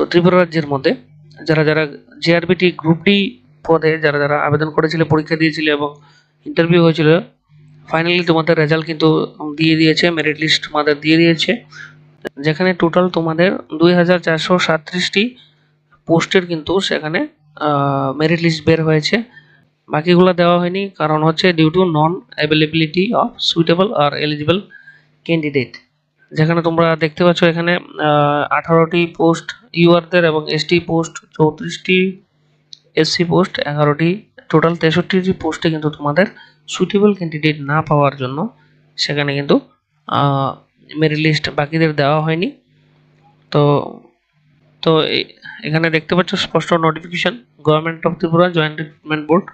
তো ত্রিপুরা রাজ্যের মধ্যে যারা যারা জেআরবিটি গ্রুপ ডি পদে যারা যারা আবেদন করেছিল, পরীক্ষা দিয়েছিল এবং ইন্টারভিউ হয়েছিল ফাইনালি তোমাদের রেজাল্ট কিন্তু দিয়ে দিয়েছে মেরিট লিস্ট তোমাদের দিয়ে দিয়েছে। যেখানে টোটাল তোমাদের দুই হাজার চারশো সাতত্রিশটি পোস্টের কিন্তু সেখানে মেরিট লিস্ট বের হয়েছে। বাকিগুলো দেওয়া হয়নি, কারণ হচ্ছে due to non availability of suitable or eligible candidate যেখানে তোমরা দেখতে পাচ্ছ এখানে আঠারোটি পোস্ট ইউআরদের এবং এসটি পোস্ট, চৌত্রিশটি এসসি পোস্ট, এগারোটি, টোটাল তেষট্টিটি পোস্টে কিন্তু তোমাদের সুইটেবল ক্যান্ডিডেট না পাওয়ার জন্য সেখানে কিন্তু মেরি লিস্ট বাকিদের দেওয়া হয়নি। তো তো এখানে দেখতে পাচ্ছ স্পষ্ট notification government of Tripura joint recruitment board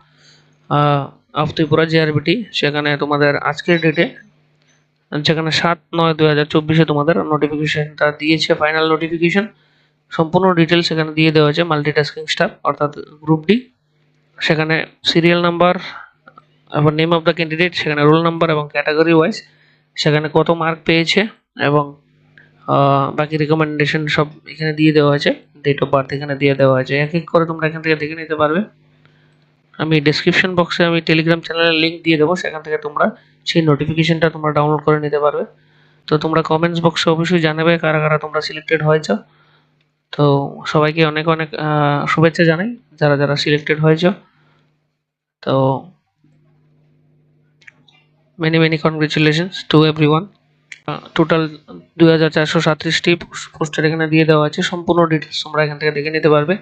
of Tripura JRBT সেখানে তোমাদের আজকের ডেটে যেখানে সাত নয় দু হাজার চব্বিশে তোমাদের নোটিফিকেশনটা দিয়েছে ফাইনাল নোটিফিকেশন সম্পূর্ণ ডিটেলস এখানে দিয়ে দেওয়া হয়েছে মাল্টিটাস্কিং স্টাফ অর্থাৎ গ্রুপ ডি সেখানে সিরিয়াল নাম্বার এবং নেম অফ দ্য ক্যান্ডিডেট সেখানে রোল নাম্বার এবং ক্যাটাগরি ওয়াইজ সেখানে কত মার্ক পেয়েছে এবং বাকি রেকমেন্ডেশন সব এখানে দিয়ে দেওয়া আছে ডেট অফ বার্থ এখানে দিয়ে দেওয়া আছে। এক এক করে তোমরা এখান থেকে দেখে নিতে পারবে। আমি ডেসক্রিপশন বক্সে আমি টেলিগ্রাম চ্যানেলের লিঙ্ক দিয়ে দেবো, সেখান থেকে তোমরা সেই নোটিফিকেশনটা তোমরা ডাউনলোড করে নিতে পারবে। তো তোমরা কমেন্টস বক্সে অবশ্যই জানাবে কারা কারা তোমরা সিলেক্টেড হয়েছ। তো সবাইকে অনেক অনেক শুভেচ্ছা জানাই, যারা যারা সিলেক্টেড হয়েছ। তো many many congratulations to everyone total দুই হাজার চারশো সাতত্রিশটি পোস্টার এখানে দিয়ে দেওয়া আছে। সম্পূর্ণ ডিটেলস তোমরা এখান থেকে দেখে নিতে পারবে।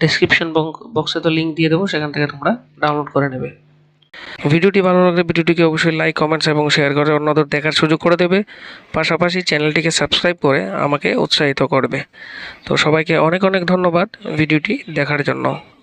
ডেসক্রিপশন বক্সে তো লিঙ্ক দিয়ে দেবো, সেখান থেকে তোমরা ডাউনলোড করে নেবে। ভিডিওটি ভালো লাগলে ভিডিওটিকে অবশ্যই লাইক কমেন্টস এবং শেয়ার করে অন্যদের দেখার সুযোগ করে দেবে। পাশাপাশি চ্যানেলটিকে সাবস্ক্রাইব করে আমাকে উৎসাহিত করবে। তো সবাইকে অনেক অনেক ধন্যবাদ ভিডিওটি দেখার জন্য।